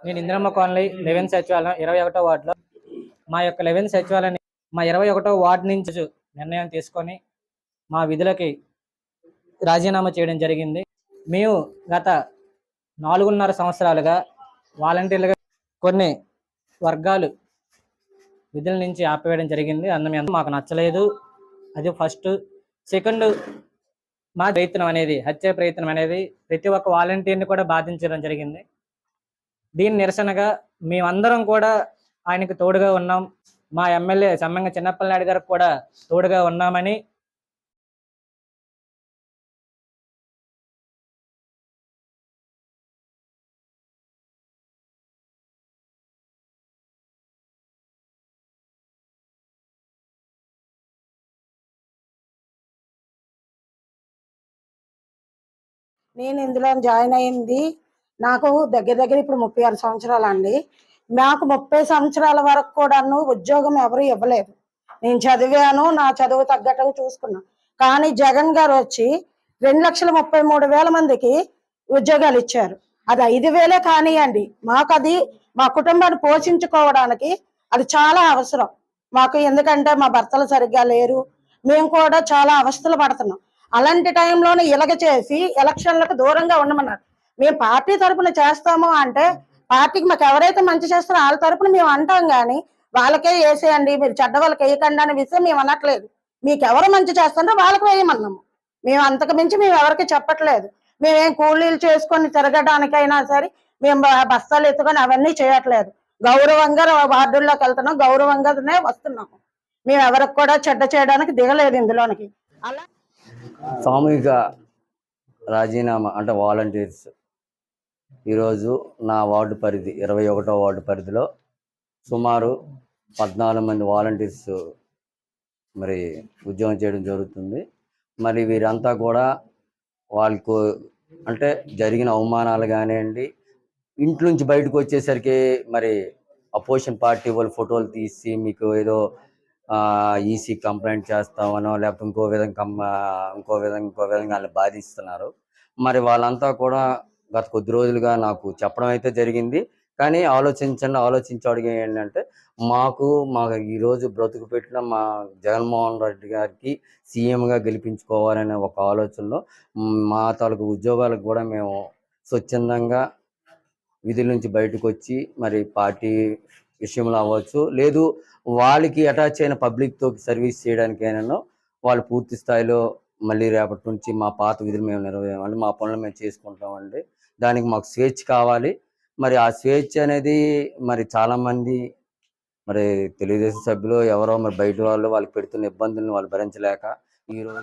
నేను Indiramma colony eleven సచివాలయం ఇరవై ఒకటో వార్డులో. మా యొక్క లెవెన్ సచివాలయం మా ఇరవై ఒకటో వార్డు నుంచి నిర్ణయం తీసుకొని మా విధులకి రాజీనామా చేయడం జరిగింది. మేము గత నాలుగున్నర సంవత్సరాలుగా వాలంటీర్లుగా కొన్ని వర్గాలు విధుల నుంచి ఆపివేయడం జరిగింది. అందులో మాకు నచ్చలేదు. అది ఫస్ట్. సెకండ్ మా ప్రయత్నం అనేది హత్య ప్రయత్నం అనేది ప్రతి ఒక్క వాలంటీర్ని కూడా బాధించడం జరిగింది. దీని నిరసనగా మేమందరం కూడా ఆయనకు తోడుగా ఉన్నాం. మా ఎమ్మెల్యే సమ్మంగ చిన్నప్పల నాయుడు గారికి కూడా తోడుగా ఉన్నామని నేను ఇందులో జాయిన్ అయింది నాకు దగ్గర దగ్గర ఇప్పుడు ముప్పై ఆరు సంవత్సరాలు అండి నాకు ముప్పై సంవత్సరాల వరకు కూడాను ఉద్యోగం ఎవరు ఇవ్వలేదు. నేను చదివాను నా చదువు తగ్గట్టుగా చూసుకున్నా. కానీ జగన్ గారు వచ్చి రెండు లక్షల ముప్పై మూడు వేల మందికి ఉద్యోగాలు ఇచ్చారు. అది ఐదు వేలే కానివ్వండి మాకు అది మా కుటుంబాన్ని పోషించుకోవడానికి అది చాలా అవసరం. మాకు ఎందుకంటే మా భర్తలు సరిగ్గా లేరు. మేము కూడా చాలా అవస్థలు పడుతున్నాం. అలాంటి టైంలోనే ఇలాగ చేసి ఎలక్షన్లకు దూరంగా ఉండమన్నారు. మేము పార్టీ తరపున చేస్తాము అంటే పార్టీకి మాకు ఎవరైతే మంచి చేస్తారో వాళ్ళ తరపున మేము అంటాం కానీ వాళ్ళకే వేసేయండి మీరు చెడ్డ వాళ్ళకి వేయకండి అనే విషయం మేము అనట్లేదు. మీకు ఎవరు మంచి చేస్తారో వాళ్ళకి వేయమన్నాము. మేము అంతకు మించి మేము ఎవరికి చెప్పట్లేదు. మేమేం కూలీలు చేసుకొని తిరగడానికైనా సరే మేము బస్తాలు ఎత్తుకొని అవన్నీ చేయట్లేదు. గౌరవంగా వార్డుల్లోకి వెళ్తున్నాం గౌరవంగానే వస్తున్నాము. మేము ఎవరికి కూడా చెడ్డ చేయడానికి దిగలేదు ఇందులోనికి. అలా సామూహిక రాజీనామా అంటే వాలంటీర్స్ ఈరోజు నా వార్డు పరిధి ఇరవై ఒకటో వార్డు పరిధిలో సుమారు పద్నాలుగు మంది వాలంటీర్స్ మరి ఉద్యోగం చేయడం జరుగుతుంది. మరి వీరంతా కూడా వాళ్ళకు అంటే జరిగిన అవమానాలు కానివ్వండి ఇంట్లో నుంచి బయటకు వచ్చేసరికి మరి అపోజిషన్ పార్టీ వాళ్ళు ఫోటోలు తీసి మీకు ఏదో ఈసీ కంప్లైంట్ చేస్తామనో లేకపోతే ఇంకో విధంగా ఇంకో విధంగా ఇంకో విధంగా వాళ్ళని బాధిస్తున్నారు. మరి వాళ్ళంతా కూడా గత కొద్ది రోజులుగా నాకు చెప్పడం అయితే జరిగింది. కానీ ఆలోచించండి ఆలోచించి అడిగే ఏంటంటే మాకు మా ఈరోజు బ్రతుకు పెట్టిన మా జగన్మోహన్ రెడ్డి గారికి సీఎంగా గెలిపించుకోవాలనే ఒక ఆలోచనలో మా తాలూకు ఉద్యోగాలకు కూడా మేము స్వచ్ఛందంగా విధుల నుంచి బయటకు వచ్చి మరి పార్టీ విషయంలో అవ్వచ్చు. లేదు వాళ్ళకి అటాచ్ అయిన పబ్లిక్తో సర్వీస్ చేయడానికైనా వాళ్ళు పూర్తి స్థాయిలో మళ్ళీ రేపటి నుంచి మా పాత విధులు మేము నిర్వహించాలి మా పనులు మేము చేసుకుంటామండి. దానికి మాకు స్వేచ్ఛ కావాలి. మరి ఆ స్వేచ్ఛ అనేది మరి చాలామంది మరి తెలుగుదేశం సభ్యులు ఎవరో మరి బయట వాళ్ళు వాళ్ళకి పెడుతున్న ఇబ్బందులను వాళ్ళు భరించలేక ఈరోజు